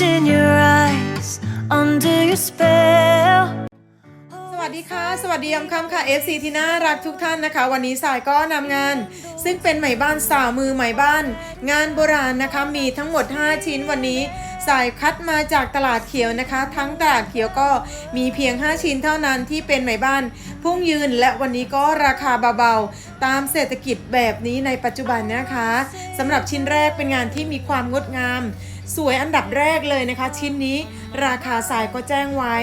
lost in your eyes, under your spell. สวัสดีค่ะ สวัสดียามค่ำค่ะ FC ที่น่ารักทุกท่านนะคะ วันนี้สายก็นำงาน ซึ่งเป็นไหมบ้านสาวมือไหมบ้าน งานโบราณนะคะมีทั้งหมด 5 ชิ้นวันนี้ สายคัดมาจากตลาดเขียวนะคะ ทั้งตลาดเขียวก็มีเพียง 5 ชิ้นเท่านั้นที่เป็นไหมบ้าน พุ่งยืนและวันนี้ก็ราคาเบาๆ ตามเศรษฐกิจแบบนี้ในปัจจุบันนะคะสำหรับชิ้นแรกเป็นงานที่มีความงดงาม สวยอันดับแรกเลยนะคะ ชิ้นนี้ราคาสายก็แจ้งไว้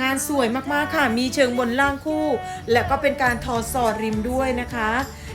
งานสวยมากๆค่ะ มีเชิงบนล่างคู่ และก็เป็นการทอสอดริมด้วยนะคะ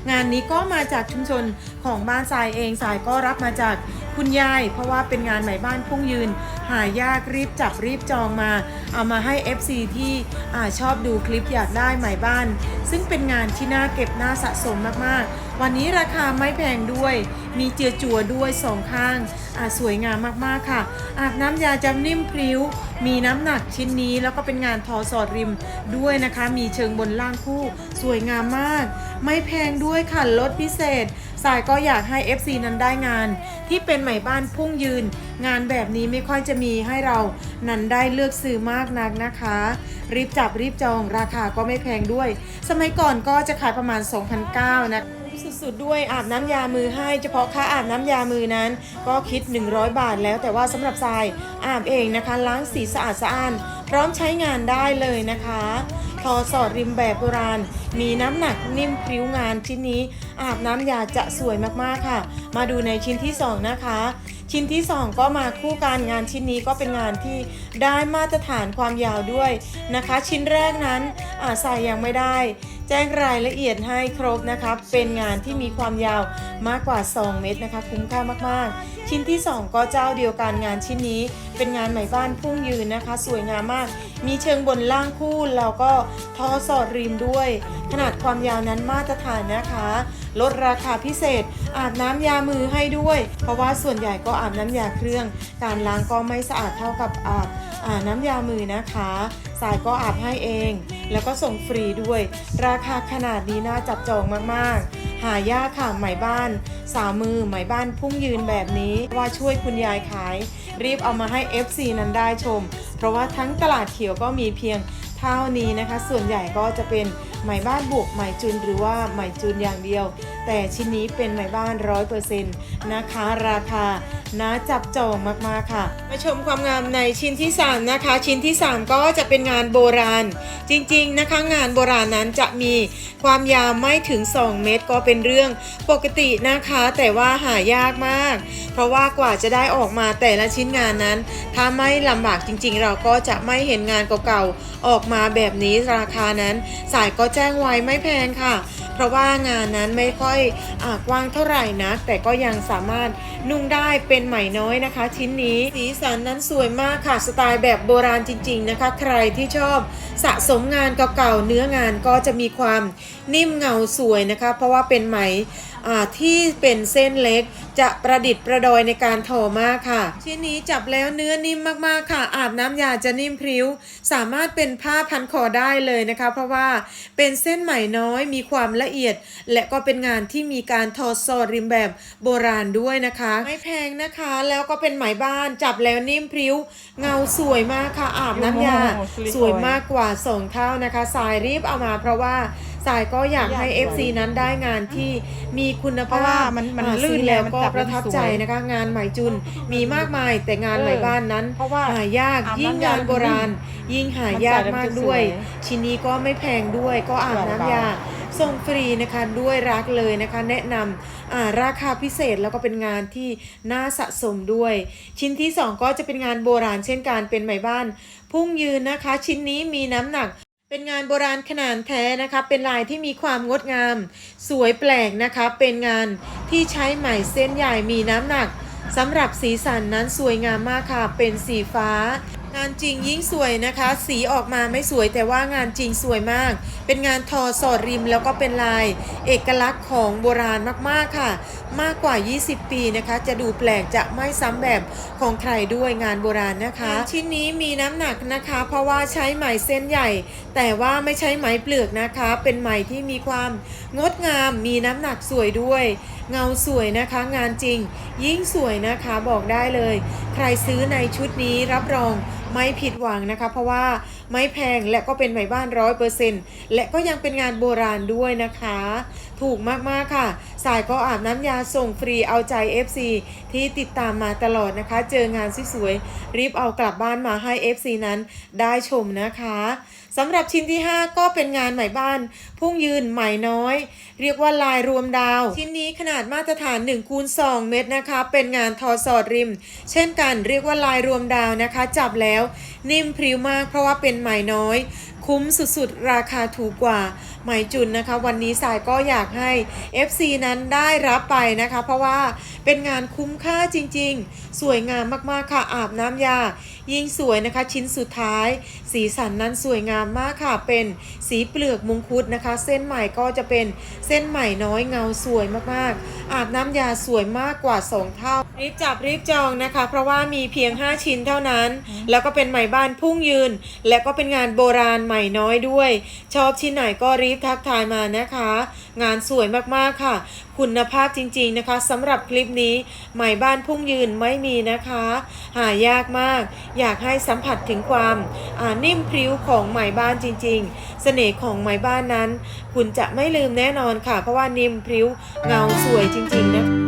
งานนี้ก็มาจากชุมชนของบ้านสายเองสายก็รับมาจากคุณยาย เพราะว่าเป็นงานใหม่บ้านพุ่งยืน หายากรีบจับรีบจองมา เอามาให้ FC ที่อชอบดูคลิปอยากได้ใหม่บ้าน ซึ่งเป็นงานที่น่าเก็บน่าสะสมมากๆ วันนี้ราคาไม่แพงด้วย มีเจือจัวด้วยสองข้าง อ่าสวยงามมากๆค่ะ อาบน้ำยาจำนิ่มพริ้ว มีน้ำหนักชิ้นนี้แล้วก็เป็นงานทอสอดริมด้วยนะคะ มีเชิงบนล่างคู่ สวยงามมาก ไม่แพงด้วยค่ะลดพิเศษ สายก็อยากให้ FC นั้นได้งาน ที่เป็นใหม่บ้านพุ่งยืน งานแบบนี้ไม่ค่อยจะมีให้เรานั้นได้เลือกซื้อมากนักนะคะ รีบจับรีบจองราคาก็ไม่แพงด้วย สมัยก่อนก็จะขายประมาณ2,900นะ สุดๆด้วยอาบน้ำยามือให้ เฉพาะค่าอาบน้ำยามือนั้น ก็คิด 100 บาทแล้วแต่ว่าสำหรับทรายอาบเองนะคะ ล้างสีสะอาดสะอ้าน พร้อมใช้งานได้เลยนะคะทอสอดริมแบบโบราณ มีน้ำหนักนิ่มพริ้วงานชิ้นนี้ อาบน้ำยาจะสวยมากๆค่ะ มาดูในชิ้นที่ 2 นะคะ ชิ้นที่ 2 ก็มาคู่กันงานชิ้นนี้ก็เป็นงานที่ได้มาตรฐานความยาวด้วยนะคะ ชิ้นแรกนั้นใส่ยังไม่ได้ แจ้งรายละเอียดให้ครบนะคะเป็นงานที่มีความยาวมากกว่า 2 เมตรนะคะ คุ้มค่ามากๆ ชิ้นที่ 2 ก็เจ้าเดียวกันงานชิ้นนี้ เป็นงานไหมบ้านพุ่งยืนนะคะ สวยงามมาก มีเชิงบนล่างคู่แล้วก็ทอสอดริมด้วย ขนาดความยาวนั้นมาตรฐานนะคะ ลดราคาพิเศษอาบน้ำยามือให้ด้วย เพราะว่าส่วนใหญ่ก็อาบน้ำยาเครื่อง การล้างก็ไม่สะอาดเท่ากับอาบอาน้ำยามือนะคะสายก็อาบให้เอง แล้วก็ส่งฟรีด้วย ราคาขนาดนี้น่าจับจองมากๆ หายากค่ะไหมบ้าน สาวมือไหมบ้านพุ่งยืนแบบนี้ว่าช่วยคุณยายขาย รีบเอามาให้ FC นั้นได้ชม เพราะว่าทั้งตลาดเขียวก็มีเพียงเท่านี้นะคะ ส่วนใหญ่ก็จะเป็นไหมบ้านบวกไหมจุนหรือว่าไหมจุนอย่างเดียว แต่ชิ้นนี้เป็นไหมบ้านร้อยเปอร์เซ็นต์นะคะ ราคาน่าจับจองมากๆค่ะ มาชมความงามในชิ้นที่ 3 นะคะ ชิ้นที่ 3 ก็จะเป็นงานโบราณ จริงๆนะคะ งานโบราณนั้นจะมีความยาวไม่ถึง 2 เมตรก็เป็นเรื่องปกตินะคะ แต่ว่าหายากมาก เพราะว่ากว่าจะได้ออกมาแต่ละชิ้นงานนั้น ถ้าไม่ลำบากจริงๆ เราก็จะไม่เห็นงานเก่าๆออกมาแบบนี้ราคานั้น สายก็แจ้งไว้ไม่แพงค่ะ เพราะว่างานนั้นไม่ค่อยอกว้างเท่าไหร่นะแต่ก็ยังสามารถนุ่งได้เป็นไหมน้อยนะคะ ชิ้นนี้สีสันนั้นสวยมากค่ะ สไตล์แบบโบราณจริง ๆนะคะ ใครที่ชอบสะสมงานเก่าๆเนื้องานก็จะมีความนิ่มเงาสวยนะคะ เพราะว่าเป็นไหม ที่เป็นเส้นเล็ก จะประดิษฐ์ประดอยในการทอมากค่ะ ชิ้นนี้จับแล้วเนื้อนิ่มมากๆค่ะ อาบน้ำยาจะนิ่มพริ้ว สามารถเป็นผ้าพันคอได้เลยนะคะ เพราะว่าเป็นเส้นไหมน้อยมีความละเอียด และก็เป็นงานที่มีการทอซอริมแบบโบราณด้วยนะคะ ไม่แพงนะคะ แล้วก็เป็นไหมบ้านจับแล้วนิ่มพริ้ว เงาสวยมากค่ะอาบน้ำยาโอ้โหสวยมากกว่าสองเท่านะคะสายรีบเอามาเพราะว่าสายก็อยากให้อยากสวย FC นั้นได้งานที่มีคุณเพราะภาว่าพมันมันอ่าลื่นซื้อแล้วมันก็จับประทับใจสวยนะคะงานไหมจุนมีมากมายแต่งานไหมบ้านนั้นเพราะว่าหายากอาบน้ำยิ่งงานโบราณ ยิ่งหายากมากด้วยมันใส่แล้วจะสวยชิ้นนี้ก็ไม่แพงด้วยก็อาบน้ำยาส่งฟรีนะคะด้วยรักเลยนะคะแนะนำอ่าราคาพิเศษแล้วก็เป็นงานที่น่าสะสมด้วย ชิ้นที่สองก็จะเป็นงานโบราณเช่นการเป็นไหมบ้าน พุ่งยืนนะคะ ชิ้นนี้มีน้ำหนัก เป็นงานโบราณขนาดแท้นะคะ เป็นลายที่มีความงดงาม สวยแปลกนะคะ เป็นงานที่ใช้ไหมเส้นใหญ่มีน้ำหนักสำหรับสีสันนั้นสวยงามมากค่ะ เป็นสีฟ้า งานจริงยิ่งสวยนะคะ สีออกมาไม่สวยแต่ว่างานจริงสวยมาก เป็นงานทอสอดริมแล้วก็เป็นลาย เอกลักษณ์ของโบราณมากๆค่ะ มากกว่า 20 ปีนะคะ จะดูแปลกจะไม่ซ้ำแบบของใครด้วยงานโบราณนะคะ ชิ้นนี้มีน้ำหนักนะคะ เพราะว่าใช้ไหมเส้นใหญ่ แต่ว่าไม่ใช้ไหมเปลือกนะคะ เป็นไหมที่มีความงดงามมีน้ำหนักสวยด้วย เงาสวยนะคะงานจริง ยิ่งสวยนะคะบอกได้เลย ใครซื้อในชุดนี้รับรองไม่ผิดหวังนะคะ เพราะว่าไม่แพงและก็เป็นไหมบ้านร้อยเปอร์เซ็นต์และก็ยังเป็นงานโบราณด้วยนะคะ ถูกมาก ๆ ค่ะ สายก็อาบน้ำยาส่งฟรีเอาใจ FC ที่ติดตามมาตลอดนะคะ เจองานสวยๆรีบเอากลับบ้านมาให้ FC นั้นได้ชมนะคะสำหรับชิ้นที่ 5 ก็เป็นงานใหม่บ้าน พุ่งยืนใหม่น้อย เรียกว่าลายรวมดาว ชิ้นนี้ขนาดมาตรฐาน1คูณ2เมตรนะคะ เป็นงานทอสอดริม เช่นกันเรียกว่าลายรวมดาวนะคะ จับแล้วนิ่มพริ้วมากเพราะว่าเป็นไหมน้อย คุ้มสุดๆ ราคาถูกกว่า ไหมจุนนะคะ วันนี้สายก็อยากให้ FC นั้นได้รับไปนะคะ เพราะว่าเป็นงานคุ้มค่าจริงๆ สวยงามมากๆค่ะอาบน้ำยา ยิ่งสวยนะคะ ชิ้นสุดท้าย สีสันนั้นสวยงามมากค่ะ เป็นสีเปลือกมงคุดนะคะ เส้นใหม่ก็จะเป็นเส้นใหม่น้อยเงาสวยมากๆ อาบน้ำยาสวยมากกว่า 2 เท่า รีบจับรีบจองนะคะ เพราะว่ามีเพียง 5 ชิ้นเท่านั้น แล้วก็เป็นไหมบ้านพุ่งยืน และก็เป็นงานโบราณใหม่น้อยด้วย ชอบชิ้นไหนก็รีบทักทายมานะคะ งานสวยมากๆค่ะ คุณภาพจริงๆนะคะสำหรับคลิปนี้ไหมบ้านพุ่งยืนไม่มีนะคะ หายากมากอยากให้สัมผัสถึงความนิ่มพริ้วของไหมบ้านจริง ๆ เสน่ห์ของไหมบ้านนั้น คุณจะไม่ลืมแน่นอนค่ะ เพราะว่านิ่มพริ้วเงาสวยจริง ๆ นะ